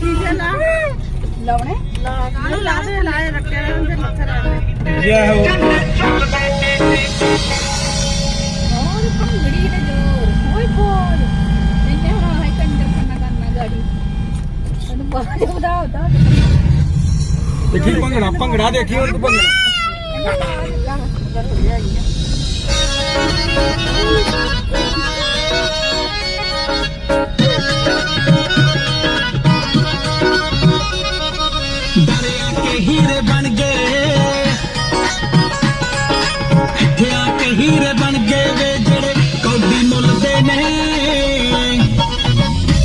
ਚੀਜ਼ਾਂ ਲਾ ਲਾਉਣੇ ਲਾ ਦੇ ਲਾਏ ਰੱਖੇ ਰਹਿੰਦੇ ਮੱਛਰ ਆਉਂਦੇ ਵਧੀਆ ਹੈ ਉਹ। ਹੋਰ ਭੰਗੜੀ ਤੇ ਜੋਰ ਹੋਈ ਬੋਲ ਇੰਨੇ ਹੁਣ ਹਾਈ ਕੰਜਰ ਕਰਨਾ ਕਰਨਾ ਗਾੜੀ। ਤੈਨੂੰ ਬਾਹਰ ਵਧਾ ਵਧਾ ਦੇਖੀ ਭੰਗੜਾ ਭੰਗੜਾ ਦੇਖੀ ਉਹ ਭੰਗੜਾ। ਦਰਿਆ ਕੇ ਹੀਰੇ ਬਣ ਗਏ। ਇੱਥੇ ਆ ਕੇ ਹੀਰੇ ਬਣ ਗਏ ਵੇ ਜਿਹੜੇ ਕੌਡੀ ਮੁੱਲਦੇ ਨੇ।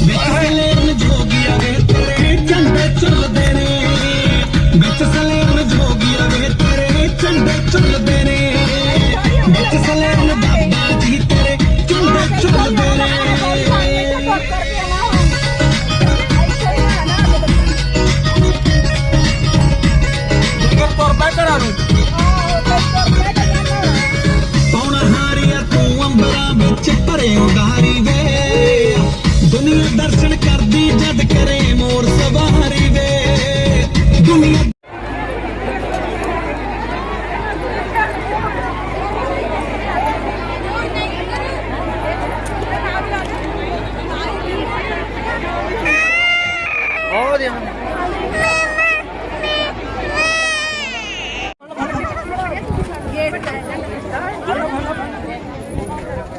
ਵਿੱਚ ਸਲੇਮ ਜੋਗੀਆਂ ਵੇ ਤੇਰੇ ਝੰਡੇ ਝੁੱਲਦੇ ਨੇ। ਵਿੱਚ ਵਿੱਚ ਭਰੇ ਉਡਾਰੀ ਵੇ। ਦੁਨੀਆ ਦਰਸ਼ਨ ਕਰਦੀ ਜਦ ਕਰੇ ਮੋਰ ਸਵਾਰੀ ਵੇ। ਦੁਨੀਆ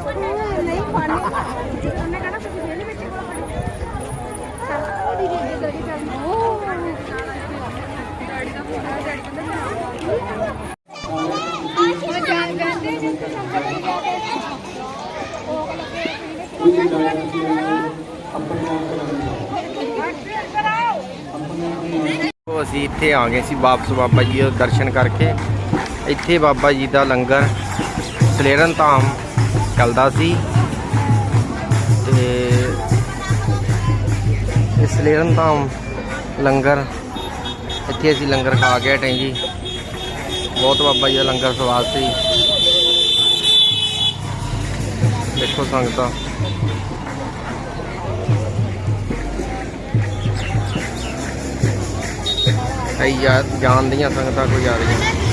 ਬਹੁਤ ਨਹੀਂ ਪਾਣੀ ਉਹਨੇ ਕਹਣਾ ਤੁਸੀਂ ਇਹਦੇ ਵਿੱਚ ਸਰਕੋ ਦੀ ਜਿਹੜੀ ਗੜੀ ਕਰਨੀ ਉਹ ਗਾੜੀ ਦਾ ਫੋਟੋ ਗਾੜੀ ਦਾ ਉਹ ਜਾਣ ਜਾਂਦੇ ਜਿਸ ਤੋਂ ਅਸੀਂ ਇੱਥੇ ਆ ਗਏ ਸੀ ਵਾਪਸ ਬਾਬਾ ਜੀ ਦੇ ਦਰਸ਼ਨ ਕਰਕੇ। ਇੱਥੇ ਬਾਬਾ ਜੀ ਦਾ ਲੰਗਰ ਸਲੇਰਨ ਧਾਮ ਚੱਲਦਾ ਸੀ। ਤੇ ਇਹ ਸਲੇਰਨ ਧਾਮ ਲੰਗਰ, ਇੱਥੇ ਅਸੀਂ ਲੰਗਰ ਖਾ ਕੇ ਹਟੇ ਜੀ। ਬਹੁਤ ਬਾਬਾ ਜੀ ਦਾ ਲੰਗਰ ਸਵਾਦ ਸੀ। ਦੇਖੋ ਸੰਗਤਾਂ। ਕਈ ਜਾ ਜਾਣ ਸੰਗਤਾਂ ਕੋਈ ਆ ਰਹੀਆਂ।